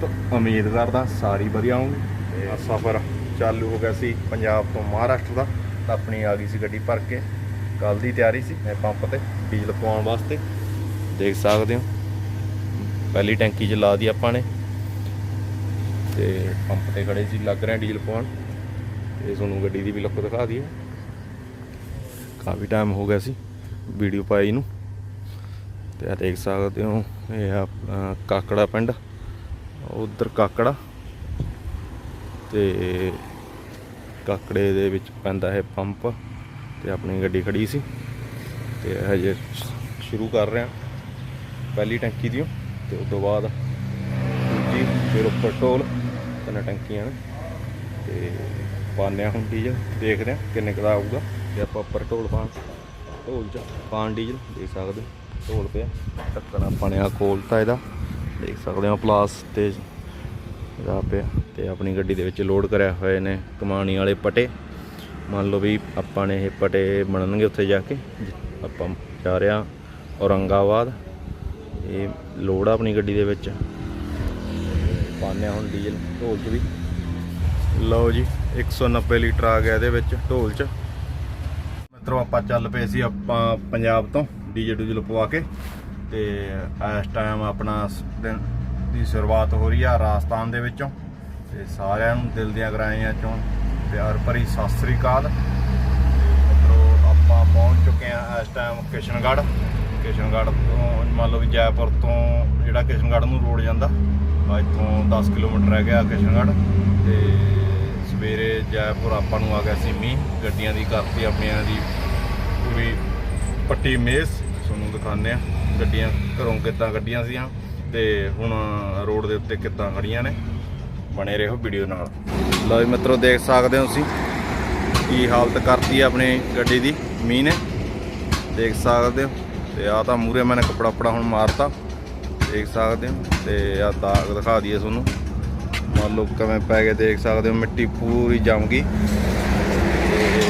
ਦੋਸਤ ਉਮੀਦ ਕਰਦਾ ਸਾਰੀ ਵਧੀਆ ਹੋਊਗੀ। ਤੇ ਸਫ਼ਰ ਚਾਲੂ ਹੋ ਗਿਆ ਸੀ ਪੰਜਾਬ ਤੋਂ ਮਹਾਰਾਸ਼ਟਰ ਦਾ, ਤਾਂ ਆਪਣੀ ਆ ਗਈ ਸੀ ਗੱਡੀ ਭਰ ਕੇ। ਕੱਲ ਦੀ ਤਿਆਰੀ ਸੀ, ਮੈਂ ਪੰਪ ਤੇ ਡੀਜ਼ਲ ਪਵਾਉਣ ਵਾਸਤੇ। ਦੇਖ ਸਕਦੇ ਹੋ, ਪਹਿਲੀ ਟੈਂਕੀ 'ਚ ਲਾ ਦੀ ਆਪਾਂ ਨੇ। ਤੇ ਪੰਪ ਤੇ ਖੜੇ ਸੀ, ਲੱਗ ਰਿਹਾ ਡੀਜ਼ਲ ਪਵਾਉਣ। ਤੇ ਤੁਹਾਨੂੰ ਗੱਡੀ ਦੀ ਵੀ ਲੁੱਕ ਦਿਖਾ ਦਈਏ। ਕਾਫੀ ਟਾਈਮ ਹੋ ਗਿਆ ਸੀ ਵੀਡੀਓ ਪਾਈ ਨੂੰ। ਤੇ ਆ ਦੇਖ ਸਕਦੇ ਹੋ, ਇਹ ਆ ਕਾਕੜਾ ਪਿੰਡ। ਉਧਰ ਕਾਕੜਾ ਤੇ ਕਾਕੜੇ ਦੇ ਵਿੱਚ ਪੈਂਦਾ ਹੈ ਪੰਪ ਤੇ ਆਪਣੀ ਗੱਡੀ ਖੜੀ ਸੀ ਤੇ ਹਜੇ ਸ਼ੁਰੂ ਕਰ ਰਹੇ ਹਾਂ ਪਹਿਲੀ ਟੈਂਕੀ ਦੀ ਤੇ ਉਸ ਤੋਂ ਬਾਅਦ ਦੂਜੀ, ਫਿਰ ਉੱਪਰ ਟੋਲ ਤਿੰਨ ਟੈਂਕੀਆਂ ਨੇ ਤੇ ਪਾਉਂਦੇ ਹਾਂ ਹੁਣ ਡੀਜ਼ਲ, ਦੇਖਦੇ ਹਾਂ ਕਿੰਨੇ ਕੁ ਦਾ ਆਊਗਾ ਤੇ ਆਪਾਂ ਉੱਪਰ ਢੋਲ ਪਾਣ ਢੋਲ ਚ ਪਾਣ ਡੀਜ਼ਲ ਦੇ ਸਕਦੇ ਢੋਲ ਪਿਆ ਢੱਕਣ ਆਪਾਂ ਕੋਲ ਤਾਂ ਇਹਦਾ। ਦੇਖ ਸਕਦੇ ਹੋ ਪਲਾਸ ਤੇ ਇਹਦਾ ਪਿਆ ਤੇ ਆਪਣੀ ਗੱਡੀ ਦੇ ਵਿੱਚ ਲੋਡ ਕਰਿਆ ਹੋਏ ਨੇ ਕਮਾਣੀ ਵਾਲੇ ਪਟੇ। ਮੰਨ ਲਓ ਵੀ ਆਪਾਂ ਨੇ ਇਹ ਪਟੇ ਬਣਨਗੇ ਉੱਥੇ ਜਾ ਕੇ। ਆਪਾਂ ਜਾ ਰਿਹਾ ਔਰੰਗਾਬਾਦ। ਇਹ ਲੋਡ ਆ ਆਪਣੀ ਗੱਡੀ ਦੇ ਵਿੱਚ। ਪਾਉਂਦੇ ਹਾਂ ਹੁਣ ਡੀਜ਼ਲ ਢੋਲ 'ਚ ਵੀ। ਲਓ ਜੀ 190 ਲੀਟਰ ਆ ਗਿਆ ਇਹਦੇ ਵਿੱਚ ਢੋਲ 'ਚ। ਮਿੱਤਰੋ, ਆਪਾਂ ਚੱਲ ਪਏ ਸੀ ਆਪਾਂ ਪੰਜਾਬ ਤੋਂ ਡੀਜੇ ਡੂਜਲ ਪਵਾ ਕੇ। ਤੇ ਇਸ ਟਾਈਮ ਆਪਣਾ ਦਿਨ ਦੀ ਸ਼ੁਰੂਆਤ ਹੋ ਰਹੀ ਆ ਰਾਜਸਥਾਨ ਦੇ ਵਿੱਚੋਂ ਤੇ ਸਾਰਿਆਂ ਨੂੰ ਦਿਲ ਦੀਆਂ ਗਰਾਈਆਂ ਚੋਂ ਪਿਆਰ ਭਰੀ ਸਤਿ ਸ੍ਰੀ ਅਕਾਲ। ਮਿੱਤਰੋ, ਆਪਾਂ ਪਹੁੰਚ ਚੁੱਕੇ ਆ ਇਸ ਟਾਈਮ ਕਿਸ਼ਨਗੜ੍ਹ। ਕਿਸ਼ਨਗੜ੍ਹ ਤੋਂ ਮੰਨ ਲਓ ਵੀ ਜੈਪੁਰ ਤੋਂ ਜਿਹੜਾ ਕਿਸ਼ਨਗੜ੍ਹ ਨੂੰ ਰੋਡ ਜਾਂਦਾ ਇੱਥੋਂ ਤੋਂ 10 ਕਿਲੋਮੀਟਰ ਰਹਿ ਗਿਆ ਕਿਸ਼ਨਗੜ੍ਹ ਤੇ ਸਵੇਰੇ ਜੈਪੁਰ ਆਪਾਂ ਨੂੰ ਆ ਗਿਆ ਸੀ ਮੀਂਹ। ਗੱਡੀਆਂ ਦੀ ਕਰਤੀ ਆਪਣੀਆਂ ਦੀ ਪੂਰੀ ਪੱਟੀ ਮੇਸ ਤੁਹਾਨੂੰ ਦਿਖਾਉਂਦੇ ਆ। ਗੱਡੀਆਂ, ਘਰੋਂ ਕਿੱਦਾਂ ਗੱਡੀਆਂ ਸੀਆਂ ਤੇ ਹੁਣ ਰੋਡ ਦੇ ਉੱਤੇ ਕਿੱਦਾਂ ਖੜੀਆਂ ਨੇ, ਬਣੇ ਰਹੋ ਵੀਡੀਓ ਨਾਲ। ਲਓ ਜੀ ਮਿੱਤਰੋ, ਦੇਖ ਸਕਦੇ ਹੋ ਤੁਸੀਂ ਕੀ ਹਾਲਤ ਕਰਤੀ ਹੈ ਆਪਣੀ ਗੱਡੀ ਦੀ, ਮੀਂਹ ਨੇ। ਦੇਖ ਸਕਦੇ ਹੋ, ਤੇ ਆ ਤਾਂ ਮੂਰੇ ਮੈਨੇ ਕੱਪੜਾ ਕੱਪੜਾ ਹੁਣ ਮਾਰਤਾ। ਦੇਖ ਸਕਦੇ ਹੋ, ਤੇ ਆ ਦਾਗ ਦਿਖਾ ਦਈਏ ਤੁਹਾਨੂੰ। ਮੰਨ ਲਓ ਕਿਵੇਂ ਪੈ ਗਏ, ਦੇਖ ਸਕਦੇ ਹੋ, ਮਿੱਟੀ ਪੂਰੀ ਜੰਮ ਗਈ। ਤੇ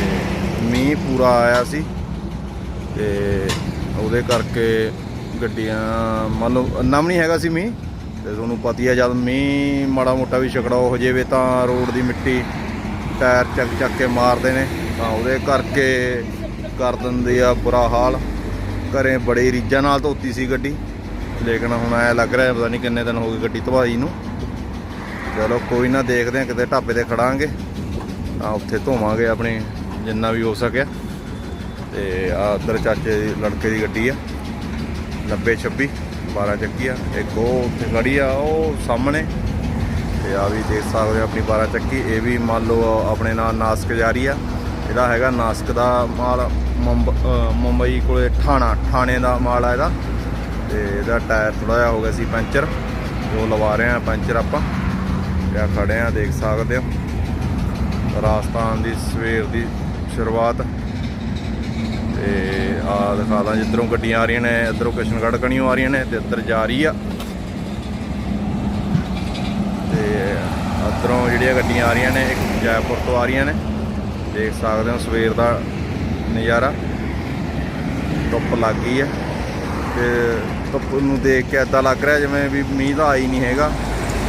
ਮੀਂਹ ਪੂਰਾ ਆਇਆ ਸੀ। ਤੇ ਉਹਦੇ ਕਰਕੇ ਗੱਡੀਆਂ, ਮੰਨ ਲਓ, ਇੰਨਾ ਵੀ ਨਹੀਂ ਹੈਗਾ ਸੀ ਮੀਂਹ, ਤੇ ਤੁਹਾਨੂੰ ਪਤਾ ਹੀ ਹੈ ਜਦ ਮੀਂਹ ਮਾੜਾ ਮੋਟਾ ਵੀ ਛਕੜਾਓ ਹੋ ਜਾਵੇ ਤਾਂ ਰੋਡ ਦੀ ਮਿੱਟੀ ਟਾਇਰ ਚੱਕ ਚੱਕ ਕੇ ਮਾਰਦੇ ਨੇ, ਤਾਂ ਉਹਦੇ ਕਰਕੇ ਕਰ ਦਿੰਦੇ ਆ ਬੁਰਾ ਹਾਲ। ਘਰੇ ਬੜੇ ਰੀਝਾਂ ਨਾਲ ਧੋਤੀ ਸੀ ਗੱਡੀ, ਲੇਕਿਨ ਹੁਣ ਐ ਲੱਗ ਰਿਹਾ, ਪਤਾ ਨਹੀਂ ਕਿੰਨੇ ਦਿਨ ਹੋ ਗਏ ਗੱਡੀ ਧਵਾਈ ਨੂੰ। ਚਲੋ, ਕੋਈ ਨਾ, ਦੇਖਦੇ ਆ ਕਿਤੇ ਢਾਬੇ ਤੇ ਖੜਾਂਗੇ, ਤਾਂ ਉੱਥੇ ਧੋਵਾਂਗੇ ਆਪਣੀ, ਜਿੰਨਾ ਵੀ ਹੋ ਸਕਿਆ। ਤੇ ਆ ਉਧਰ ਚਾਚੇ ਦੀ, ਲੜਕੇ ਦੀ ਗੱਡੀ ਆ। 90 26 12 ਚੱਕੀ ਆ। ਇੱਕ ਉਹ ਉੱਥੇ ਖੜੀ ਆ, ਉਹ ਸਾਹਮਣੇ। ਤੇ ਆ ਵੀ ਦੇਖ ਸਕਦੇ ਹੋ ਆਪਣੀ 12 ਚੱਕੀ। ਇਹ ਵੀ ਮੰਨ ਲਓ ਆਪਣੇ ਨਾਲ ਨਾਸਕ ਜਾਰੀ ਆ। ਇਹਦਾ ਹੈਗਾ ਨਾਸਕ ਦਾ ਮਾਲ ਮੁੰਬ- ਮੁੰਬਈ ਕੋਲੇ ਠਾਣਾ, ਠਾਣੇ ਦਾ ਮਾਲ ਆ ਇਹਦਾ। ਤੇ ਇਹਦਾ ਟਾਇਰ ਥੋੜਾ ਜਿਹਾ ਹੋ ਗਿਆ ਸੀ ਪੈਂਚਰ। ਉਹ ਲਵਾ ਰਹੇ ਆ ਪੈਂਚਰ ਆਪਾਂ। ਤੇ ਆ ਖੜੇ ਆ, ਦੇਖ ਸਕਦੇ ਹੋ। ਰਾਜਸਥਾਨ ਦੀ ਸਵੇਰ ਦੀ ਸ਼ੁਰੂਆਤ। ਤੇ ਆ ਦਿਖਾ ਦਾਂ ਜਿੱਧਰੋਂ ਗੱਡੀਆਂ ਆ ਰਹੀਆਂ ਨੇ, ਇੱਧਰੋਂ ਕਿਸ਼ਨਗੜ੍ਹ ਕਣੀਓ ਆ ਰਹੀਆਂ ਨੇ ਤੇ ਇੱਧਰ ਜਾ ਰਹੀ ਆ। ਤੇ ਇੱਧਰੋਂ ਜਿਹੜੀਆਂ ਗੱਡੀਆਂ ਆ ਰਹੀਆਂ ਨੇ, ਇੱਕ ਜੈਪੁਰ ਤੋਂ ਆ ਰਹੀਆਂ ਨੇ। ਦੇਖ ਸਕਦੇ ਹੋ ਸਵੇਰ ਦਾ ਨਜ਼ਾਰਾ। ਧੁੱਪ ਲੱਗ ਗਈ ਹੈ ਤੇ ਧੁੱਪ ਨੂੰ ਦੇਖ ਕੇ ਇਦਾਂ ਲੱਗ ਰਿਹਾ ਜਿਵੇਂ ਵੀ ਮੀਂਹ ਤਾਂ ਆਈ ਨਹੀਂ ਹੈਗਾ,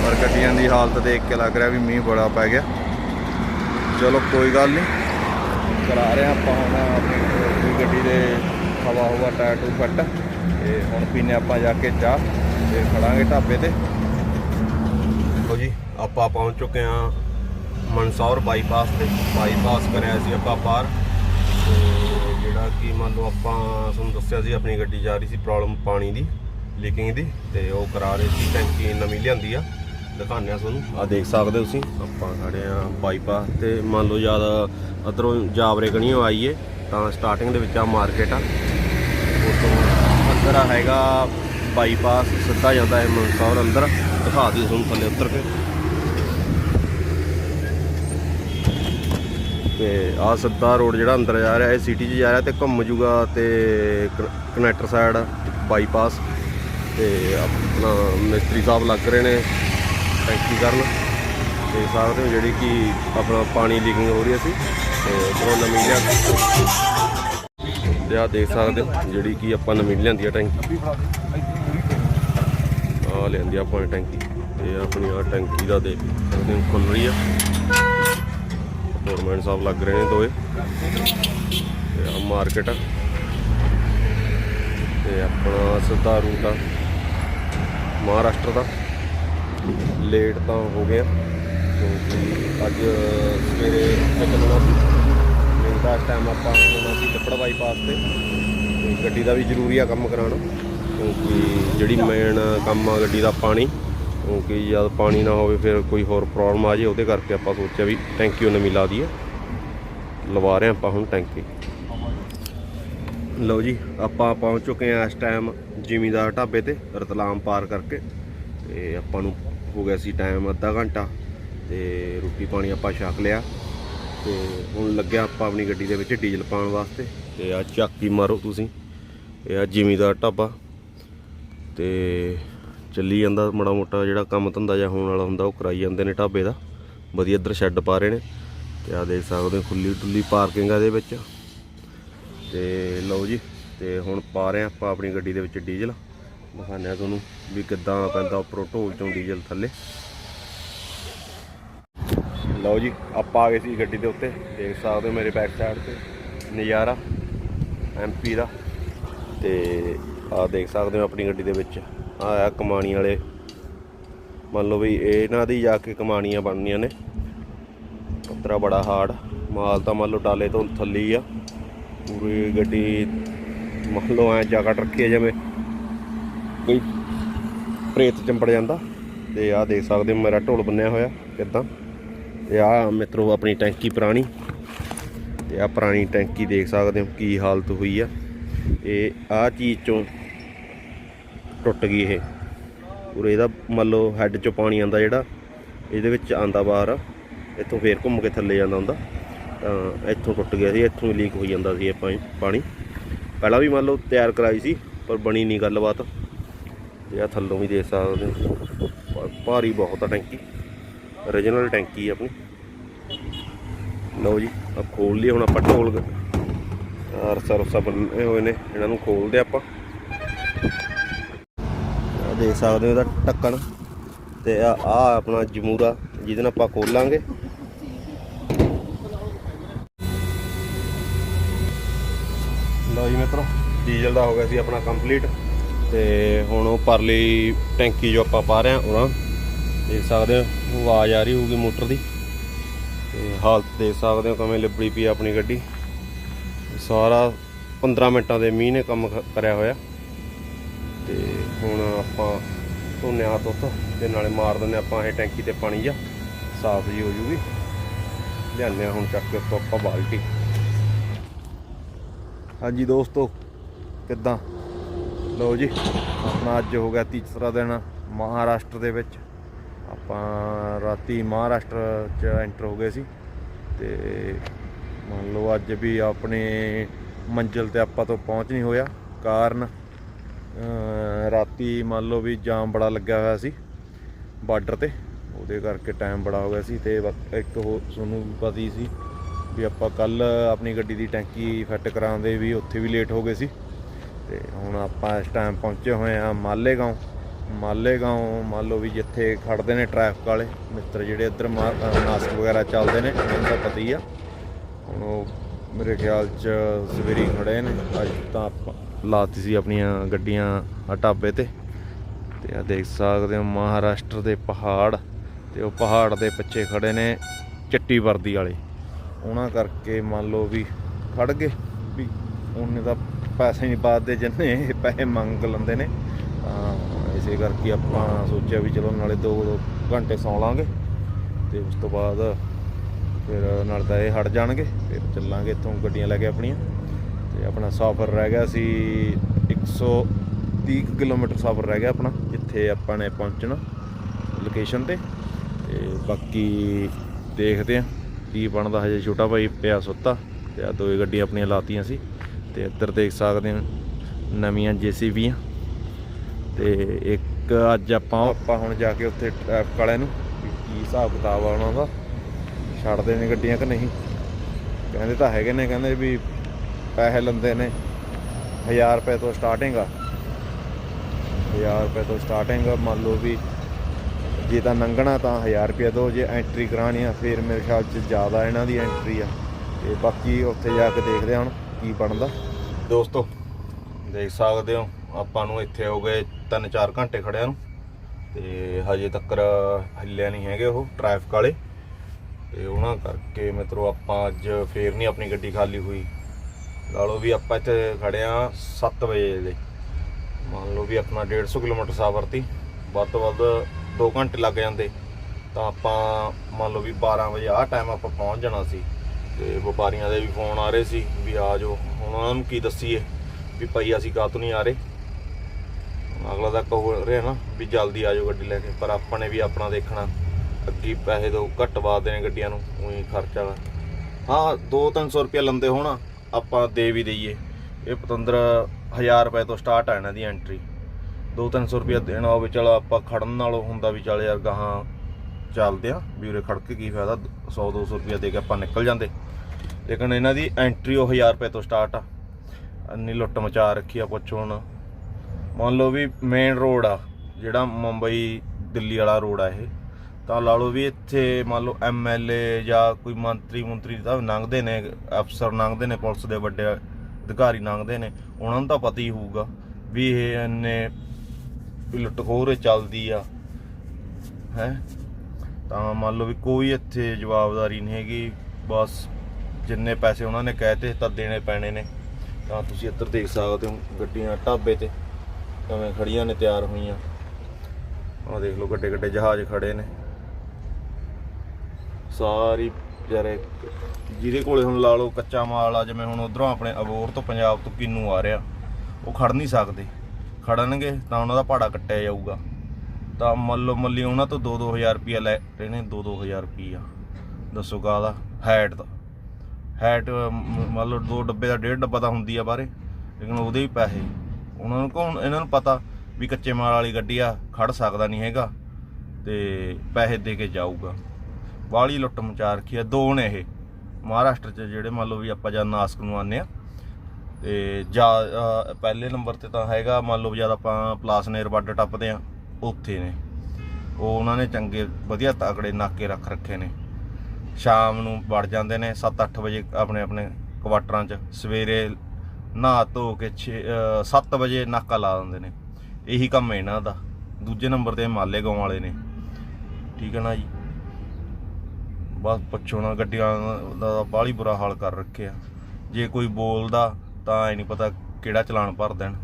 ਪਰ ਗੱਡੀਆਂ ਦੀ ਹਾਲਤ ਦੇਖ ਕੇ ਲੱਗ ਰਿਹਾ ਵੀ ਮੀਂਹ ਬੜਾ ਪੈ ਗਿਆ। ਚਲੋ ਕੋਈ ਗੱਲ ਨਹੀਂ, ਕਰਾ ਰਹੇ ਆਪਾਂ ਹੁਣ ਆਪਣੀ ਆਪਣੀ ਗੱਡੀ ਦੇ ਹਵਾ ਹਵਾ ਟਾਇਰ ਟੂ ਕੱਟ ਤੇ ਹੁਣ ਪੀਨੇ ਆਪਾਂ ਜਾ ਕੇ ਚਾਹ ਤੇ ਖੜਾਂਗੇ ਢਾਬੇ ਤੇ। ਦੇਖੋ ਜੀ, ਆਪਾਂ ਪਹੁੰਚ ਚੁੱਕੇ ਹਾਂ ਮਨਸੌਰ ਬਾਈਪਾਸ ਤੇ। ਬਾਈਪਾਸ ਕਰਿਆ ਸੀ ਆਪਾਂ ਪਾਰ। ਤੇ ਜਿਹੜਾ ਕਿ ਮੰਨ ਲਓ ਆਪਾਂ ਤੁਹਾਨੂੰ ਦੱਸਿਆ ਸੀ ਆਪਣੀ ਗੱਡੀ ਜਾ ਰਹੀ ਸੀ ਪ੍ਰੋਬਲਮ ਪਾਣੀ ਦੀ, ਲੀਕਿੰਗ ਦੀ ਤੇ ਉਹ ਕਰਾ ਰਹੇ ਸੀ ਟੈਂਕੀ ਨਵੀਂ ਲਿਆਂਦੀ ਆ। ਦਿਖਾਉਂਦੇ ਆ ਤੁਹਾਨੂੰ। ਆ ਦੇਖ ਸਕਦੇ ਹੋ ਤੁਸੀਂ। ਆਪਾਂ ਖੜੇ ਆ ਬਾਈਪਾਸ ਤੇ। ਮੰਨ ਲਓ ਜਦ ਅਧਰੋਂ ਜਾਵਰੇ ਗਣੀਓ ਆਈਏ। ਤਾਂ ਸਟਾਰਟਿੰਗ ਦੇ ਵਿੱਚ ਆ ਮਾਰਕੀਟ ਆ। ਉਤੋਂ ਅੰਦਰ ਆ ਹੈਗਾ ਬਾਈਪਾਸ ਸਿੱਧਾ ਜਾਂਦਾ ਹੈ ਮਨਸੌਰ ਅੰਦਰ। ਦਿਖਾ ਦਿਓ ਤੁਹਾਨੂੰ ਥੱਲੇ ਉਤਰ ਕੇ। ਤੇ ਆ ਸਿੱਧਾ ਰੋਡ ਜਿਹੜਾ ਅੰਦਰ ਜਾ ਰਿਹਾ, ਇਹ ਸਿਟੀ 'ਚ ਜਾ ਰਿਹਾ ਤੇ ਘੁੰਮ ਜੂਗਾ ਤੇ ਕਨੈਕਟਰ ਸਾਈਡ ਬਾਈਪਾਸ ਤੇ ਆਪਣਾ ਮਿਸਤਰੀ ਸਾਹਿਬ ਲੱਗ ਰਹੇ ਨੇ ਟੈਂਕੀ ਕਰਨ। ਤੇ ਸਕਦੇ ਜਿਹੜੀ ਕਿ ਆਪਣਾ ਪਾਣੀ ਲੀਕਿੰਗ ਹੋ ਰਹੀ ਸੀ ਤੇ ਉਧਰੋਂ ਨਵੀਂ ਲਿਆ ਤੇ ਆ ਦੇਖ ਸਕਦੇ ਹੋ ਜਿਹੜੀ ਕਿ ਆਪਾਂ ਨਵੀਂ ਲਿਆਂਦੀ ਆ ਟੈਂਕੀ। ਆ ਲਿਆਂਦੀ ਆਪਾਂ ਨੇ ਟੈਂਕੀ। ਤੇ ਆਪਣੀ ਆ ਟੈਂਕੀ ਦਾ ਦੇਖ ਸਕਦੇ ਖੁੱਲ ਰਹੀ ਆ। ਫੋਰਮੈਨ ਸਾਹਿਬ ਲੱਗ ਰਹੇ ਨੇ ਦੋਏ ਤੇ ਆ। ਮਾਰਕੀਟ ਤੇ ਆਪਣਾ ਸਿੱਧਾ ਰੂਟ ਆ। ਮਹਾਰਾਸ਼ਟਰ ਦਾ। ਲੇਟ ਤਾਂ ਹੋ ਗਿਆ ਕਿਉਂਕਿ ਅੱਜ ਸਵੇਰੇ ਚੱਲਣਾ ਸੀ। ਨਹੀਂ ਤਾਂ ਟਾਈਮ ਆਪਾਂ ਹੋਣਾ ਸੀ ਲੱਪੜ ਬਾਈਪਾਸ ਤੇ। ਤੇ ਗੱਡੀ ਦਾ ਵੀ ਜ਼ਰੂਰੀ ਆ ਕੰਮ ਕਰਾਉਣਾ। ਕਿਉਂਕਿ ਜਿਹੜੀ ਮੇਨ ਕੰਮ ਆ ਗੱਡੀ ਦਾ ਪਾਣੀ, ਕਿਉਂਕਿ ਜਦ ਪਾਣੀ ਨਾ ਹੋਵੇ ਫਿਰ ਕੋਈ ਹੋਰ ਪ੍ਰੋਬਲਮ ਆ ਜੇ, ਉਹਦੇ ਕਰਕੇ ਆਪਾਂ ਸੋਚਿਆ ਵੀ ਟੈਂਕੀ ਉਹ ਨਵੀਂ ਲਾ ਦਈਏ। ਲਵਾ ਰਹੇ ਆਪਾਂ ਹੁਣ ਟੈਂਕੀ ਲਓ ਜੀ, ਆਪਾਂ ਪਹੁੰਚ ਚੁੱਕੇ ਆ ਇਸ ਟਾਈਮ ਜ਼ਿਮੀਦਾਰ ਢਾਬੇ ਤੇ, ਰਤਲਾਮ ਪਾਰ ਕਰਕੇ। ਤੇ ਆਪਾਂ ਨੂੰ ਹੋ ਗਿਆ ਸੀ ਟਾਈਮ ਅੱਧਾ ਘੰਟਾ। ਤੇ ਰੋਟੀ ਪਾਣੀ ਆਪਾਂ ਛਕ ਲਿਆ ਤੇ ਹੁਣ ਲੱਗਿਆ ਆਪਾਂ ਆਪਣੀ ਗੱਡੀ ਦੇ ਵਿੱਚ ਡੀਜ਼ਲ ਪਾਉਣ ਵਾਸਤੇ ਤੇ ਆ ਝਾਕੀ ਮਾਰੋ ਤੁਸੀਂ ਇਹ ਆ ਜ਼ਿਮੀਦਾਰ ਢਾਬਾ ਤੇ ਚੱਲੀ ਜਾਂਦਾ ਮਾੜਾ ਮੋਟਾ ਜਿਹੜਾ ਕੰਮ ਧੰਦਾ ਜਿਹਾ ਹੋਣ ਵਾਲਾ ਹੁੰਦਾ ਉਹ ਕਰਾਈ ਜਾਂਦੇ ਨੇ ਢਾਬੇ ਦਾ, ਵਧੀਆ ਇੱਧਰ ਸ਼ੈੱਡ ਪਾ ਰਹੇ ਨੇ ਤੇ ਆ ਦੇਖ ਸਕਦੇ ਹੋ ਖੁੱਲੀ ਟੁੱਲੀ ਪਾਰਕਿੰਗ ਆ ਇਹਦੇ ਵਿੱਚ ਤੇ ਲਓ ਜੀ, ਤੇ ਹੁਣ ਪਾ ਰਹੇ ਹਾਂ ਆਪਾਂ ਆਪਣੀ ਗੱਡੀ ਦੇ ਵਿੱਚ ਡੀਜ਼ਲ, ਦਿਖਾਉਂਦੇ ਆ ਤੁਹਾਨੂੰ ਵੀ ਕਿੱਦਾਂ ਪੈਂਦਾ ਉੱਪਰੋਂ ਢੋਲ ਚੋਂ ਡੀਜ਼ਲ ਥੱਲੇ। ਲਓ ਜੀ, ਆਪਾਂ ਆ ਗਏ ਸੀ ਗੱਡੀ ਦੇ ਉੱਤੇ, ਦੇਖ ਸਕਦੇ ਹੋ ਮੇਰੇ ਬੈਕ ਸਾਈਡ ਤੇ, ਨਜ਼ਾਰਾ ਐਮਪੀ ਦਾ, ਤੇ ਆ ਦੇਖ ਸਕਦੇ ਹੋ ਆਪਣੀ ਗੱਡੀ ਦੇ ਵਿੱਚ ਆ ਆ ਕਮਾਣੀ ਵਾਲੇ, ਮੰਨ ਲਓ ਵੀ ਇਹਨਾਂ ਦੀ ਜਾ ਕੇ ਕਮਾਣੀਆਂ ਬਣਨੀਆਂ ਨੇ ਪੱਤਰਾ ਬੜਾ ਹਾਰਡ ਮਾਲ ਤਾਂ ਮੰਨ ਲਓ ਡਾਲੇ ਤੋਂ ਥੱਲੀ ਆ, ਪੂਰੀ ਗੱਡੀ ਮੰਨ ਲਓ ਐ ਜਗਟ ਰੱਖੀ ਹੈ ਜਿਵੇਂ, ਕੋਈ ਪ੍ਰੇਤ ਚੰਪੜ ਜਾਂਦਾ, ਤੇ ਆਹ ਦੇਖ ਸਕਦੇ ਹੋ ਮੇਰਾ ਢੋਲ ਬੰਨਿਆ ਹੋਇਆ, ਕਿਦਾਂ। ਤੇ ਆਹ ਮਿੱਤਰੋ ਆਪਣੀ ਟੈਂਕੀ ਪੁਰਾਣੀ। ਤੇ ਆਹ ਪੁਰਾਣੀ ਟੈਂਕੀ ਦੇਖ ਸਕਦੇ ਹੋ ਕੀ ਹਾਲਤ ਹੋਈ ਆ। ਇਹ ਆਹ ਚੀਜ਼ ਚੋਂ ਟੁੱਟ ਗਈ ਇਹ। ਉਰੇ ਇਹਦਾ ਮੰਨ ਲਓ ਹੈੱਡ ਚੋਂ ਪਾਣੀ ਆਂਦਾ ਜਿਹੜਾ, ਇਹਦੇ ਵਿੱਚ ਆਂਦਾ ਬਾਹਰ। ਇੱਥੋਂ ਫੇਰ ਘੁੰਮ ਕੇ ਥੱਲੇ ਜਾਂਦਾ ਹੁੰਦਾ। ਤਾਂ ਇੱਥੋਂ ਟੁੱਟ ਗਿਆ ਸੀ, ਇੱਥੋਂ ਹੀ ਲੀਕ ਹੋਈ ਜਾਂਦਾ ਸੀ ਇਹ ਪਾਣੀ ਪਾਣੀ। ਪਹਿਲਾਂ ਵੀ ਮੰਨ ਲਓ ਤਿਆਰ ਕਰਾਈ ਸੀ, ਪਰ ਬਣੀ ਨਹੀਂ ਗੱਲਬਾਤ। ਤੇ ਆ ਥੱਲੋਂ ਵੀ ਦੇਖ ਸਕਦੇ ਹੋ। ਭਾਰੀ ਬਹੁਤ ਆ ਟੈਂਕੀ। Origignal ਟੈਂਕੀ ਆਪਣੀ। ਲਓ ਜੀ ਆ ਖੋਲ ਲਈ ਹੁਣ ਆਪਾਂ ਢੋਲ ਰਸਾ ਰਸਾ ਬੰਨੇ ਹੋਏ ਨੇ, ਇਹਨਾਂ ਨੂੰ ਖੋਲਦੇ ਆਪਾਂ। ਆ ਦੇਖ ਸਕਦੇ ਹੋ ਇਹਦਾ ਢੱਕਣ। ਤੇ ਆ ਆ ਆਪਣਾ ਜਮੂਰਾ, ਜਿਹਦੇ ਨਾਲ ਆਪਾਂ ਖੋਲਾਂਗੇ। ਲਓ ਜੀ ਮਿੱਤਰੋ ਡੀਜ਼ਲ ਦਾ ਹੋ ਗਿਆ ਸੀ ਆਪਣਾ ਕੰਪਲੀਟ ਤੇ ਹੁਣ ਉਹ ਪਰਲੀ ਟੈਂਕੀ ਜੋ ਆਪਾਂ ਪਾ ਰਹੇ ਹਾਂ ਉਹਨਾਂ ਦੇਖ ਸਕਦੇ ਹੋ। ਆਵਾਜ਼ ਆ ਰਹੀ ਹੋਊਗੀ ਮੋਟਰ ਦੀ। ਤੇ ਹਾਲਤ ਦੇਖ ਸਕਦੇ ਹੋ ਕਿਵੇਂ ਲਿਬੜੀ ਪਈ ਆਪਣੀ ਗੱਡੀ। ਸਾਰਾ 15 ਮਿੰਟਾਂ ਦੇ ਮੀਂਹ ਨੇ ਕੰਮ ਖ- ਕਰਿਆ ਹੋਇਆ। ਤੇ ਹੁਣ ਆਪਾਂ ਧੋਨੇ ਹੱਥ ਉੱਤ ਤੇ ਨਾਲੇ ਮਾਰ ਦਿੰਦੇ ਆਪਾਂ ਇਹ ਟੈਂਕੀ ਤੇ ਪਾਣੀ ਜਾ। ਸਾਫ਼ ਜੀ ਹੋ ਜੂਗੀ। ਲਿਆਉਂਦੇ ਹਾਂ ਹੁਣ ਚੱਕ ਕੇ ਉੱਤੋਂ ਆਪਾਂ ਬਾਲਟੀ। ਹਾਂਜੀ ਦੋਸਤੋ, ਕਿੱਦਾਂ? ਲਓ ਜੀ, ਆਪਣਾ ਅੱਜ ਹੋ ਗਿਆ ਤੀਸਰਾ ਦਿਨ ਮਹਾਰਾਸ਼ਟਰ ਦੇ ਵਿੱਚ। ਆਪਾਂ ਰਾਤੀ ਮਹਾਰਾਸ਼ਟਰ ਚ ਐਂਟਰ ਹੋ ਗਏ ਸੀ ਤੇ ਮੰਨ ਲਓ ਅੱਜ ਵੀ ਆਪਣੇ ਮੰਜ਼ਿਲ ਤੇ ਆਪਾਂ ਤੋਂ ਪਹੁੰਚ ਨਹੀਂ ਹੋਇਆ, ਕਾਰਨ ਰਾਤੀ ਮੰਨ ਲਓ ਵੀ ਜਾਮ ਬੜਾ ਲੱਗਿਆ ਹੋਇਆ ਸੀ ਬਾਰਡਰ ਤੇ, ਉਹਦੇ ਕਰਕੇ ਟਾਈਮ ਬੜਾ ਹੋ ਗਿਆ ਸੀ ਤੇ ਇੱਕ ਹੋਰ ਤੁਹਾਨੂੰ ਵੀ ਪਤਾ ਹੀ ਸੀ ਵੀ ਆਪਾਂ ਕੱਲ ਆਪਣੀ ਗੱਡੀ ਦੀ ਟੈਂਕੀ ਫਿੱਟ ਕਰਾਉਂਦੇ ਵੀ ਉੱਥੇ ਵੀ ਲੇਟ ਹੋ ਗਏ ਸੀ ਤੇ ਹੁਣ ਆਪਾਂ ਇਸ ਟਾਈਮ ਪਹੁੰਚੇ ਹੋਏ ਆ ਮਾਲੇਗਾਉਂ। ਮਾਲੇਗਾਉਂ ਮੰਨ ਲਓ ਵੀ ਜਿੱਥੇ ਖੜਦੇ ਨੇ ਟ੍ਰੈਫਿਕ ਵਾਲੇ, ਮਿੱਤਰ ਜਿਹੜੇ ਇੱਧਰ ਮਾ- ਅਹ ਨਾਸਕ ਵਗੈਰਾ ਚੱਲਦੇ ਨੇ, ਉਹਨਾਂ ਦਾ ਪਤਾ ਹੀ ਆ। ਹੁਣ ਉਹ ਮੇਰੇ ਖਿਆਲ ਚ ਸਵੇਰੀ ਖੜੇ ਨੇ, ਅੱਜ ਤਾਂ ਆਪਾਂ ਲਾਤੀ ਸੀ ਆਪਣੀਆਂ ਗੱਡੀਆਂ ਆ ਢਾਬੇ ਤੇ। ਤੇ ਆ ਦੇਖ ਸਕਦੇ ਹੋ ਮਹਾਰਾਸ਼ਟਰ ਦੇ ਪਹਾੜ, ਤੇ ਉਹ ਪਹਾੜ ਦੇ ਪਿੱਛੇ ਖੜੇ ਨੇ ਚਿੱਟੀ ਵਰਦੀ ਵਾਲੇ। ਉਹਨਾਂ ਕਰਕੇ ਮੰਨ ਲਓ ਵੀ ਖੜ ਗਏ, ਵੀ ਉਹਨੇ ਤਾਂ ਪੈਸੇ ਨਹੀਂ ਬਾਦਦੇ ਜਿੰਨੇ ਇਹ ਪੈਸੇ ਮੰਗ ਲੈਂਦੇ ਨੇ, ਤਾਂ ਇਸੇ ਕਰਕੇ ਆਪਾਂ ਸੋਚਿਆ ਵੀ ਚਲੋ ਨਾਲੇ 2 ਘੰਟੇ ਸੌ ਲਾਂਗੇ ਤੇ ਉਸ ਤੋਂ ਬਾਅਦ ਫਿਰ ਨਾਲ ਤਾਂ ਇਹ ਹਟ ਜਾਣਗੇ, ਫਿਰ ਚੱਲਾਂਗੇ ਇੱਥੋਂ ਗੱਡੀਆਂ ਲੈ ਕੇ ਆਪਣੀਆਂ। ਤੇ ਆਪਣਾ ਸਫ਼ਰ ਰਹਿ ਗਿਆ ਸੀ 130 ਕੁ ਕਿਲੋਮੀਟਰ ਸਫ਼ਰ ਰਹਿ ਗਿਆ ਆਪਣਾ, ਜਿੱਥੇ ਆਪਾਂ ਨੇ ਪਹੁੰਚਣਾ ਲੋਕੇਸ਼ਨ ਤੇ। ਤੇ ਬਾਕੀ ਦੇਖਦੇ ਆ ਕੀ ਬਣਦਾ, ਹਜੇ ਛੋਟਾ ਭਾਈ ਪਿਆ ਸੁੱਤਾ ਤੇ ਆ ਦੋ ਗੱਡੀਆਂ ਆਪਣੀਆਂ ਲਾਤੀਆਂ ਸੀ। ਤੇ ਇੱਧਰ ਦੇਖ ਸਕਦੇ ਹੋ ਨਵੀਆਂ ਜੀਸੀਬੀਆਂ। ਤੇ ਇੱਕ ਅੱਜ ਆਪਾਂ ਆਪਾਂ ਹੁਣ ਜਾ ਕੇ ਉੱਥੇ ਟ੍ਰੈਫਿਕ ਵਾਲਿਆਂ ਨੂੰ ਵੀ ਕੀ ਹਿਸਾਬ ਕਿਤਾਬ ਆ ਉਹਨਾਂ ਦਾ। ਛੱਡਦੇ ਨੇ ਗੱਡੀਆਂ ਕਿ ਨਹੀਂ? ਕਹਿੰਦੇ ਤਾਂ ਹੈਗੇ ਨੇ, ਕਹਿੰਦੇ ਵੀ ਪੈਸੇ ਲੈਂਦੇ ਨੇ। 1000 ਰੁਪਏ ਤੋਂ ਸਟਾਰਟਿੰਗ ਆ। 1000 ਰੁਪਏ ਤੋਂ ਸਟਾਰਟਿੰਗ ਆ, ਮੰਨ ਲਓ ਵੀ ਜੇ ਤਾਂ ਲੰਘਣਾ ਤਾਂ 1000 ਰੁਪਏ ਦੋ ਜੇ ਐਂਟਰੀ ਕਰਾਣੀ ਆ, ਫਿਰ ਮੇਰੇ ਖਿਆਲ 'ਚ ਜ਼ਿਆਦਾ ਇਹਨਾਂ ਦੀ ਐਂਟਰੀ ਆ। ਤੇ ਬਾਕੀ ਉੱਥੇ ਜਾ ਕੇ ਦੇਖਦੇ ਹਾਂ ਹੁਣ ਕੀ ਬਣਦਾ। ਦੋਸਤੋ, ਦੇਖ ਸਕਦੇ ਹੋ, ਆਪਾਂ ਨੂੰ ਇੱਥੇ ਹੋ ਗਏ 3-4 ਘੰਟੇ ਖੜਿਆਂ ਨੂੰ ਤੇ ਹਜੇ ਤੱਕ ਹਿੱਲਿਆ ਨਹੀਂ ਹੈਗੇ ਉਹ ਟ੍ਰੈਫਿਕ ਵਾਲੇ ਤੇ ਉਹਨਾਂ ਕਰਕੇ ਮਿੱਤਰੋ ਆਪਾਂ ਅੱਜ ਫੇਰ ਨਹੀਂ ਆਪਣੀ ਗੱਡੀ ਖਾਲੀ ਹੋਈ। ਲਾ ਲਓ ਵੀ ਆਪਾਂ ਇੱਥੇ ਖੜੇ ਆ 7 ਵਜੇ ਦੇ। ਮੰਨ ਲਓ ਵੀ ਆਪਣਾ 150 ਕਿਲੋਮੀਟਰ ਸਫ਼ਰ ਤੀ, ਵੱਧ ਤੋਂ ਵੱਧ 2 ਘੰਟੇ ਲੱਗ ਜਾਂਦੇ। ਤਾਂ ਆਪਾਂ ਮੰਨ ਲਓ ਵੀ 12 ਵਜੇ ਆਹ ਟਾਈਮ ਆਪਾਂ ਪਹੁੰਚ ਜਾਣਾ ਸੀ ਤੇ ਵਪਾਰੀਆਂ ਦੇ ਵੀ ਫੋਨ ਆ ਰਹੇ ਸੀ ਵੀ ਆ ਜਾਓ। ਹੁਣ ਉਹਨਾਂ ਨੂੰ ਕੀ ਦੱਸੀਏ ਵੀ ਭਾਈ ਅਸੀਂ ਕਾਹ ਤੋਂ ਨਹੀਂ ਆ ਰਹੇ? ਅਗਲਾ ਤਾਂ ਕਹੋ ਰਿਹਾ ਨਾ ਵੀ ਜਲਦੀ ਆ ਜਾਓ ਗੱਡੀ ਲੈ ਕੇ, ਪਰ ਆਪਾਂ ਨੇ ਵੀ ਆਪਣਾ ਦੇਖਣਾ, ਅੱਗੇ ਪੈਸੇ ਦੋ, ਘੱਟ ਵਾਦੇ ਨੇ ਗੱਡੀਆਂ ਨੂੰ, ਉਹੀ ਖਰਚਾ ਵਾ। ਹਾਂ 2-300 ਰੁਪਏ ਲੰਦੇ ਹੋਣਾ, ਆਪਾਂ ਦੇ ਵੀ ਦਈਏ। ਇਹ ਪਤੰਦਰ 1000 ਰੁਪਏ ਤੋਂ ਸਟਾਰਟ ਆ ਇਹਨਾਂ ਦੀ ਐਂਟਰੀ 2-300 ਰੁਪਏ ਦੇਣਾ ਹੋਵੇ, ਚਲ ਆਪਾਂ ਖੜਨ ਨਾਲੋਂ ਹੁੰਦਾ ਵੀ ਚੱਲ ਯਾਰ ਗਾਹਾਂ ਚੱਲਦੇ ਆ, ਵੀ ਉਰੇ ਖੜ ਕੇ ਕੀ ਫਾਇਦਾ 100-200 ਰੁਪਏ ਦੇ ਕੇ ਆਪਾਂ ਨਿਕਲ ਜਾਂਦੇ। ਲੇਕਿਨ ਇਹਨਾਂ ਦੀ ਐਂਟਰੀ ਉਹ 1000 ਰੁਪਏ ਤੋਂ ਸਟਾਰਟ ਆ। ਇੰਨੀ ਲੁੱਟ ਮਚਾ ਰੱਖੀ ਆ ਪੁੱਛੋ ਹੁਣ। ਮੰਨ ਲਓ ਵੀ ਮੇਨ ਰੋਡ ਆ, ਜਿਹੜਾ ਮੁੰਬਈ, ਦਿੱਲੀ ਵਾਲਾ ਰੋਡ ਆ ਇਹ, ਤਾਂ ਲਾ ਲਓ ਵੀ ਇੱਥੇ ਮੰਨ ਲਓ ਐਮਐਲਏ ਜਾਂ ਕੋਈ ਮੰਤਰੀ ਮੰਤਰੀ ਤਾਂ ਲੰਘਦੇ ਨੇ, ਅਫਸਰ ਲੰਘਦੇ ਨੇ, ਪੁਲਿਸ ਦੇ ਵੱਡੇ ਅਧਿਕਾਰੀ ਲੰਘਦੇ ਨੇ, ਉਹਨਾਂ ਨੂੰ ਤਾਂ ਪਤਾ ਹੀ ਹੋਊਗਾ ਵੀ ਇਹ ਇੰਨੇ ਵੀ ਚੱਲਦੀ ਆ, ਹੈ? ਤਾਂ ਮੰਨ ਲਓ ਵੀ ਕੋਈ ਇੱਥੇ ਜਵਾਬਦਾਰੀ ਨਹੀਂ ਹੈਗੀ, ਬਸ ਜਿੰਨੇ ਪੈਸੇ ਉਹਨਾਂ ਨੇ ਕਹਿਤੇ ਤਾਂ ਦੇਣੇ ਪੈਣੇ ਨੇ। ਤਾਂ ਤੁਸੀਂ ਇੱਧਰ ਦੇਖ ਸਕਦੇ ਹੋ ਗੱਡੀਆਂ ਢਾਬੇ ਤੇ। ਕਿਵੇਂ ਖੜੀਆਂ ਨੇ, ਤਿਆਰ ਹੋਈਆਂ। ਆਹ ਦੇਖ ਲਓ ਗੱਡੇ ਗੱਡੇ ਜਹਾਜ਼ ਖੜੇ ਨੇ। ਸਾਰੀ ਜਿਹੜੇ ਜਿਹਦੇ ਕੋਲੇ ਹੁਣ ਲਾ ਲਓ ਕੱਚਾ ਮਾਲ ਆ, ਜਿਵੇਂ ਹੁਣ ਉਧਰੋਂ ਆਪਣੇ ਅਬੋਰ ਤੋਂ ਪੰਜਾਬ ਤੋਂ ਕਿੰਨੂ ਆ ਰਿਹਾ, ਉਹ ਖੜ ਨਹੀਂ ਸਕਦੇ। ਖੜਨਗੇ ਤਾਂ ਉਹਨਾਂ ਦਾ ਭਾੜਾ ਕੱਟਿਆ ਜਾਊਗਾ। ਤਾਂ ਮੱਲੋ ਮੱਲੀ ਉਹਨਾਂ ਤੋਂ 2-2000 ਰੁਪਿਆ ਲੈ ਰਹੇ ਨੇ 2-2000 ਰੁਪਿਆ ਦੱਸੋ ਕਾਹਦਾ? ਹੈਟ ਦਾ। ਹੈਟ ਮ- ਮੰਨ ਲਓ ਦੋ ਡੱਬੇ ਦਾ ਡੇਢ ਡੱਬਾ ਤਾਂ ਹੁੰਦੀ ਆ ਬਾਹਰੇ, ਲੇਕਿਨ ਉਹਦੇ ਹੀ ਪੈਸੇ। ਉਹਨਾਂ ਨੂੰ ਕੌਣ ਇਹਨਾਂ ਨੂੰ ਪਤਾ ਵੀ ਕੱਚੇ ਮਾਲ ਵਾਲੀ ਗੱਡੀ ਆ, ਖੜ ਸਕਦਾ ਨਹੀਂ ਹੈਗਾ ਤੇ ਪੈਸੇ ਦੇ ਕੇ ਜਾਊਗਾ। ਬਾਹਲੀ ਲੁੱਟ ਮਚਾ ਰੱਖੀ ਆ ਦੋ ਨੇ ਇਹ। ਮਹਾਰਾਸ਼ਟਰ ਚ ਜਿਹੜੇ ਮੰਨ ਲਓ ਵੀ ਆਪਾਂ ਜਾਂ ਨਾਸਕ ਨੂੰ ਆਨੇ ਆ। ਤੇ ਜਾਂ ਪਹਿਲੇ ਨੰਬਰ ਤੇ ਤਾਂ ਹੈਗਾ, ਮੰਨ ਲਓ ਵੀ ਜਦ ਆਪਾਂ ਪਲਾਸਨੇਰ ਵੱਡ ਟੱਪਦੇ ਆ, ਉੱਥੇ ਨੇ। ਉਹ ਉਹਨਾਂ ਨੇ ਚੰਗੇ ਵਧੀਆ ਤਾਕੜੇ ਨਾਕੇ ਰੱਖ ਰੱਖੇ ਨੇ। ਸ਼ਾਮ ਨੂੰ ਵੜ ਜਾਂਦੇ ਨੇ 7-8 ਵਜੇ ਆਪਣੇ ਆਪਣੇ ਕੁਆਟਰਾਂ 'ਚ। ਸਵੇਰੇ ਨਹਾ ਧੋ ਕੇ 6 7 ਵਜੇ ਨਾਕਾ ਲਾ ਦਿੰਦੇ ਨੇ। ਇਹੀ ਕੰਮ ਹੈ ਇਹਨਾਂ ਦਾ। ਦੂਜੇ ਨੰਬਰ ਤੇ ਮਾਲੇਗਾਉਂ ਵਾਲੇ ਨੇ। ਠੀਕ ਹੈ ਨਾ ਜੀ? ਬਸ ਪੁੱਛੋ ਨਾ, ਗੱਡੀਆਂ ਦਾ ਬਾਹਲੀ ਬੁਰਾ ਹਾਲ ਕਰ ਰੱਖਿਆ। ਜੇ ਕੋਈ ਬੋਲਦਾ, ਤਾਂ ਐ ਨਹੀਂ ਪਤਾ ਕਿਹੜਾ ਚਲਾਨ ਭਰ ਦੇਣ।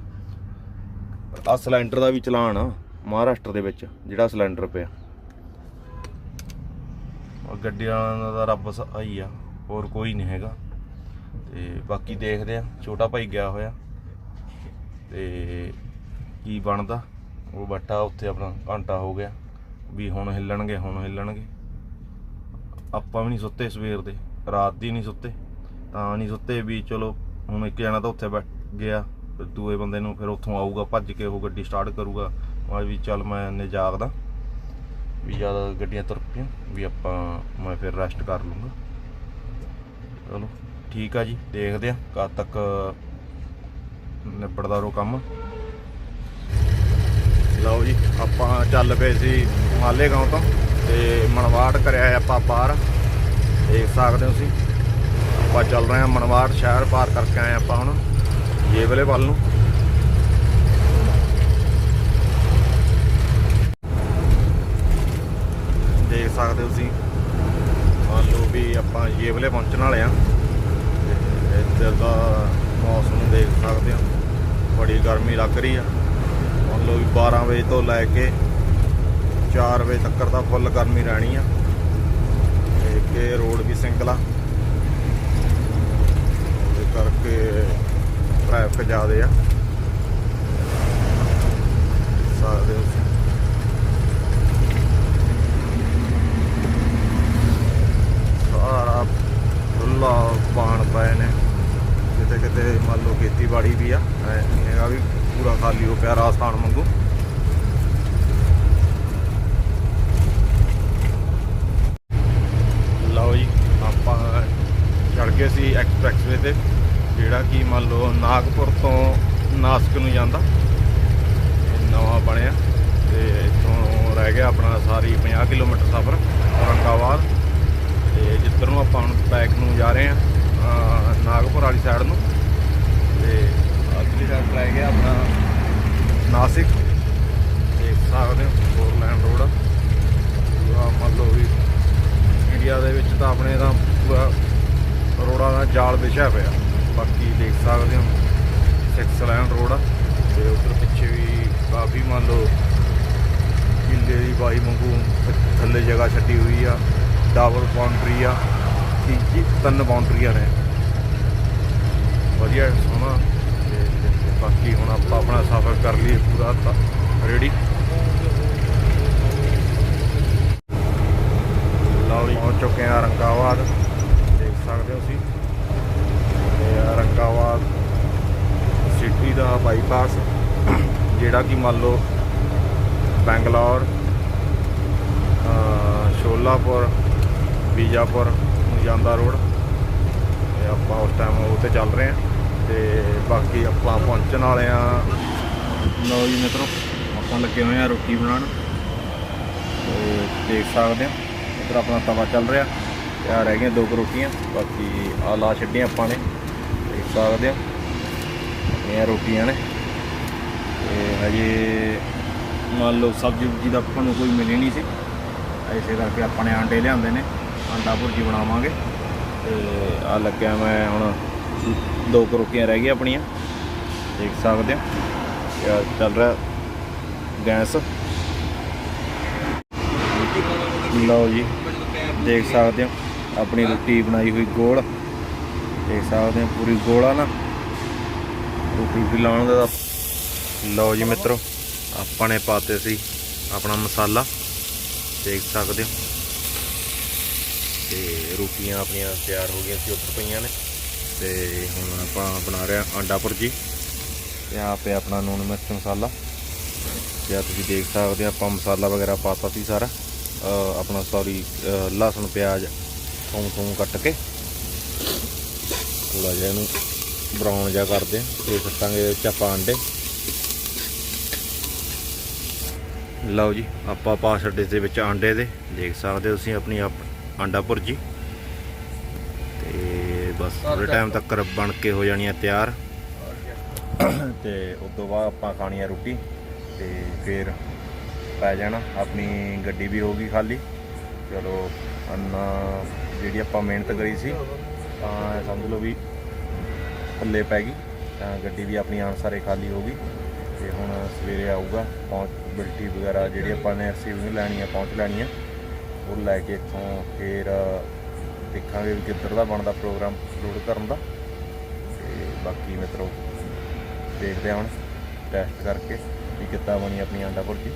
ਆ ਸਿਲੰਡਰ ਦਾ ਵੀ ਚਲਾਨ ਆ, ਮਹਾਰਾਸ਼ਟਰ ਦੇ ਵਿੱਚ, ਜਿਹੜਾ ਸਿਲੰਡਰ ਪਿਆ। ਗੱਡੀਆਂ ਦਾ ਰੱਬ ਸਹਾਈ ਆ, ਹੋਰ ਕੋਈ ਨਹੀਂ ਹੈਗਾ। ਤੇ ਬਾਕੀ ਦੇਖਦੇ ਆ ਛੋਟਾ ਭਾਈ ਗਿਆ ਹੋਇਆ। ਤੇ ਕੀ ਬਣਦਾ? ਉਹ ਬੱਟਾ ਉੱਥੇ ਆਪਣਾ, ਘੰਟਾ ਹੋ ਗਿਆ। ਵੀ ਹੁਣ ਹਿੱਲਣਗੇ ਹੁਣ ਹਿੱਲਣਗੇ। ਆਪਾਂ ਵੀ ਨਹੀਂ ਸੁੱਤੇ ਸਵੇਰ ਦੇ। ਰਾਤ ਦੀ ਨਹੀਂ ਸੁੱਤੇ। ਤਾਂ ਨਹੀਂ ਸੁੱਤੇ ਵੀ ਚਲੋ, ਹੁਣ ਇੱਕ ਜਣਾ ਤਾਂ ਉੱਥੇ ਬੈਠ ਗਿਆ। ਫਿਰ ਦੂਏ ਬੰਦੇ ਨੂੰ ਫਿਰ ਉੱਥੋਂ ਆਊਗਾ, ਭੱਜ ਕੇ ਉਹ ਗੱਡੀ ਸਟਾਰਟ ਕਰੂਗਾ। ਮੈਂ ਵੀ ਚੱਲ ਮੈਂ ਇੰਨੇ ਜਾਗਦਾ। ਵੀ ਜ਼ਿਆਦਾ ਗੱਡੀਆਂ ਤੁਰ ਪਈਆਂ। ਵੀ ਆਪਾਂ, ਮੈਂ ਫਿਰ ਰੈਸਟ ਕਰ ਲੂੰਗਾ। ਚਲੋ। ਠੀਕ ਆ ਜੀ, ਦੇਖਦੇ ਆ ਕਦ ਤੱਕ ਨਿਬੜਦਾ ਰੋ ਕੰਮ। ਲਓ ਜੀ, ਆਪਾਂ ਚੱਲ ਪਏ ਸੀ ਮਾਲੇਗਾਉਂ ਤੋਂ ਤੇ ਮਨਵਾੜ ਕਰਿਆ ਆਪਾਂ ਬਾਹਰ। ਦੇਖ ਸਕਦੇ ਹੋ ਤੁਸੀਂ, ਆਪਾਂ ਚੱਲ ਰਹੇ ਹਾਂ ਮਨਵਾੜ ਸ਼ਹਿਰ ਪਾਰ ਕਰਕੇ ਆਏ ਆਪਾਂ ਹੁਣ ਜੇਬਲੇ ਵੱਲ ਨੂੰ। ਦੇਖ ਸਕਦੇ ਹੋ ਤੁਸੀਂ, ਮੰਨ ਲਓ ਵੀ ਆਪਾਂ ਜੇਬਲੇ ਪਹੁੰਚਣ ਵਾਲੇ ਆ ਇੱਧਰ ਦਾ ਮੌਸਮ ਦੇਖ ਸਕਦੇ ਹੋ। ਬੜੀ ਗਰਮੀ ਲੱਗ ਰਹੀ ਆ। ਮੰਨ ਲਓ ਵੀ 12 ਵਜੇ ਤੋਂ ਲੈ ਕੇ 4 ਵਜੇ ਤੱਕ ਦਾ ਫੁੱਲ ਗਰਮੀ ਰਹਿਣੀ ਆ। ਕਿ ਰੋਡ ਵੀ ਸਿੰਗਲ ਆ। ਉਹਦੇ ਕਰਕੇ ਟ੍ਰੈਫਿਕ ਜ਼ਿਆਦੇ ਆ। ਸਕਦੇ ਹੋ ਤੁਸੀਂ। ਸਾਰਾ ਖੁੱਲਾ ਬਾਣ ਪਏ ਨੇ। ਕਿਤੇ ਕਿਤੇ ਮੰਨ ਲਓ ਖੇਤੀਬਾੜੀ ਵੀ ਆ, ਐ ਨਹੀਂ ਹੈਗਾ ਵੀ ਪੂਰਾ ਖਾਲੀ ਹੋ ਪਿਆ ਰਾਜਸਥਾਨ ਵਾਂਗੂ। ਲਓ ਜੀ, ਆਪਾਂ ਚੜ ਗਏ ਸੀ ਐਕਸਪ੍ਰੈਸਵੇ ਤੇ, ਜਿਹੜਾ ਕਿ ਮੰਨ ਲਓ ਨਾਗਪੁਰ ਤੋਂ ਨਾਸਕ ਨੂੰ ਜਾਂਦਾ। ਨਵਾਂ ਬਣਿਆ ਤੇ ਇੱਥੋਂ ਰਹਿ ਗਿਆ ਆਪਣਾ ਸਾਰੀ 50 ਕਿਲੋਮੀਟਰ ਸਫ਼ਰ, ਔਰੰਗਾਬਾਦ। ਤੇ ਜਿੱਧਰ ਨੂੰ ਆਪਾਂ ਹੁਣ ਬੈਕ ਨੂੰ ਜਾ ਰਹੇ ਹਾਂ ਨਾਗਪੁਰ ਵਾਲੀ ਸਾਈਡ ਨੂੰ ਤੇ ਅਗਲੀ ਸਾਈਡ ਲੈ ਗਿਆ ਆਪਣਾ ਨਾਸਿਕ ਦੇਖ ਸਕਦੇ ਹੋ ਫੋਰ ਲਾਈਨ ਰੋਡ ਪੂਰਾ ਮੰਨ ਲਓ ਵੀ ਇੰਡੀਆ ਦੇ ਵਿੱਚ ਤਾਂ ਆਪਣੇ ਤਾਂ ਪੂਰਾ ਰੋਡਾਂ ਦਾ ਜਾਲ ਵਿਛਿਆ ਪਿਆ ਬਾਕੀ ਦੇਖ ਸਕਦੇ ਹੋ ਸਿਕਸ ਲਾਈਨ ਰੋਡ ਆ। ਤੇ ਉਧਰ ਪਿੱਛੇ ਵੀ ਕਾਫੀ ਮੰਨ ਲਓ ਕਿੱਲੇ ਦੀ ਬਾਈ ਵਾਂਗੂ ਥੱਲੇ ਜਗ੍ਹਾ ਛੱਡੀ ਹੋਈ ਆ। ਡਬਲ ਬਾਉਂਡਰੀ ਆ, ਤੀਜੀ ਤਿੰਨ ਬਾਉਂਡਰੀਆਂ ਨੇ। ਵਧੀਆ, ਸੋਹਣਾ। ਤੇ ਬਾਕੀ ਹੁਣ ਆਪਾਂ ਆਪਣਾ ਸਫ਼ਰ ਕਰ ਲਈਏ ਪੂਰਾ ਰੈਡੀ ਲਓ ਪਹੁੰਚ ਚੁੱਕੇ ਆ ਰੰਗਾਵਾਦ ਦੇਖ ਸਕਦੇ ਹੋ ਤੁਸੀਂ। ਤੇ ਆਹ ਰੰਗਾਵਾਦ ਸਿਟੀ ਦਾ ਬਾਈਪਾਸ ਜਿਹੜਾ ਕਿ ਮੰਨ ਲਓ ਬੈਂਗਲੌਰ ਸ਼ੋਲਾਪੁਰ ਬੀਜਾਪੁਰ ਨੂੰ ਜਾਂਦਾ ਰੋਡ। ਤੇ ਆਪਾਂ ਉਸ ਟਾਈਮ ਉਹ ਤੇ ਚੱਲ ਰਹੇ ਹਾਂ। ਤੇ ਬਾਕੀ ਆਪਾਂ ਪਹੁੰਚਣ ਵਾਲੇ ਆ ਲਓ ਜੀ ਮਿੱਤਰੋ, ਆਪਾਂ ਲੱਗੇ ਹੋਏ ਆ ਰੋਟੀ ਬਣਾਉਣ। ਤੇ ਦੇਖ ਸਕਦੇ ਹੋ। ਇੱਧਰ ਆਪਣਾ ਤਵਾ ਚੱਲ ਰਿਹਾ। ਤੇ ਆ ਰਹਿ ਗਈਆਂ ਦੋ ਕੁ ਰੋਟੀਆਂ। ਬਾਕੀ ਆ ਲਾ ਛੱਡੀਆਂ ਆਪਾਂ ਨੇ। ਦੇਖ ਸਕਦੇ ਹੋ। ਇਹ ਰੋਟੀਆਂ ਨੇ। ਤੇ ਹਜੇ ਮੰਨ ਲਓ ਸਬਜ਼ੀ ਸੁਬਜ਼ੀ ਦਾ ਆਪਾਂ ਨੂੰ ਕੋਈ ਮਿਲੀ ਨਹੀਂ ਸੀ। ਐਸੇ ਕਰਕੇ ਆਪਾਂ ਨੇ ਆਂਡੇ ਲਿਆਂਦੇ ਨੇ। ਆਂਡਾ ਭੁਰਜੀ ਬਣਾਵਾਂਗੇ। ਤੇ ਆ ਲੱਗਿਆ ਮੈਂ ਹੁਣ ਦੋ ਕੁ ਰੋਟੀਆਂ ਰਹਿ ਗਈਆਂ ਆਪਣੀਆਂ। ਦੇਖ ਸਕਦੇ ਹੋ ਚੱਲ ਰਿਹਾ ਗੈਸ। ਲਓ ਜੀ, ਦੇਖ ਸਕਦੇ ਹੋ, ਆਪਣੀ ਰੋਟੀ ਬਣਾਈ ਹੋਈ ਗੋਲ। ਦੇਖ ਸਕਦੇ ਹੋ, ਪੂਰੀ ਗੋਲ ਆ ਨਾ। ਰੋਟੀ ਵੀ ਲਾਉਣ ਦਾ ਲਓ ਜੀ ਮਿੱਤਰੋ, ਆਪਾਂ ਨੇ ਪਾਤੇ ਸੀ ਆਪਣਾ ਮਸਾਲਾ। ਦੇਖ ਸਕਦੇ ਹੋ। ਤੇ ਰੋਟੀਆਂ ਆਪਣੀਆਂ ਤਿਆਰ ਹੋ ਗਈਆਂ ਸੀ ਉੱਪਰ ਪਈਆਂ ਨੇ। ਤੇ ਹੁਣ ਆਪਾਂ ਬਣਾ ਰਹੇ ਹਾਂ ਆਂਡਾ ਭੁਰਜੀ ਤੇ ਆਹ ਪਿਆ ਆਪਣਾ ਨੂਣ ਮਿਰਚ ਮਸਾਲਾ। ਤੇ ਆਹ ਤੁਸੀਂ ਦੇਖ ਸਕਦੇ ਹੋ ਆਪਾਂ ਮਸਾਲਾ ਵਗੈਰਾ ਪਾਤਾ ਸੀ ਸਾਰਾ। ਆਪਣਾ ਸੌਰੀ ਲਸਣ, ਪਿਆਜ਼ ਥੋਮ ਥੋਮ ਕੱਟ ਕੇ। ਥੋੜਾ ਜਿਹਾ ਇਹਨੂੰ ਬਰਾਊਨ ਜਿਹਾ ਕਰਦੇ ਹਾਂ। ਤੇ ਸੱਟਾਂਗੇ ਵਿੱਚ ਆਪਾਂ ਅੰਡੇ ਲਓ ਜੀ, ਆਪਾਂ ਪਾ ਛੱਡੇ ਦੇ ਵਿੱਚ ਆਂਡੇ ਦੇ। ਦੇਖ ਸਕਦੇ ਹੋ ਤੁਸੀਂ ਆਪਣੀ ਆਪ- ਆਂਡਾ ਭੁਰਜੀ ਤੇ ਬਸ ਥੋੜੇ ਟਾਈਮ ਤੱਕ ਬਣ ਕੇ ਹੋ ਜਾਣੀ ਆ ਤਿਆਰ। ਤੇ ਉਸ ਤੋਂ ਬਾਅਦ ਆਪਾਂ ਖਾਣੀ ਆ ਰੋਟੀ ਤੇ ਫਿਰ ਪੈ ਜਾਣਾ। ਆਪਣੀ ਗੱਡੀ ਵੀ ਹੋਊਗੀ ਖਾਲੀ। ਚਲੋ ਅੰਨਾ ਜਿਹੜੀ ਆਪਾਂ ਮਿਹਨਤ ਕਰੀ ਸੀ ਤਾਂ ਸਮਝ ਲਓ ਵੀ ਪੱਲੇ ਪੈ ਗਈ। ਤਾਂ ਗੱਡੀ ਵੀ ਆਪਣੀ ਆਨਸਾਰੇ ਖਾਲੀ ਹੋ ਗਈ। ਤੇ ਹੁਣ ਸਵੇਰੇ ਆਊਗਾ ਪਹੁੰਚ ਬਿਲਟੀ ਵਗੈਰਾ ਜਿਹੜੀ ਆਪਾਂ ਨੇ ਰਿਸੀਵਿੰਗ ਲੈਣੀ ਆ ਪਹੁੰਚ ਲੈਣੀ ਆ। ਉਹ ਲੈ ਕੇ ਇੱਥੋਂ ਫਿਰ ਦੇਖਾਂਗੇ ਵੀ ਕਿੱਧਰ ਦਾ ਬਣਦਾ ਪ੍ਰੋਗਰਾਮ ਲੋਡ ਕਰਨ ਦਾ। ਤੇ ਬਾਕੀ ਮਿੱਤਰੋ, ਦੇਖਦੇ ਹਾਂ ਹੁਣ ਟੈਸਟ ਕਰਕੇ ਵੀ ਕਿੱਦਾਂ ਬਣੀ ਆਪਣੀ ਆਂਡਾ ਭੁਰਜੀ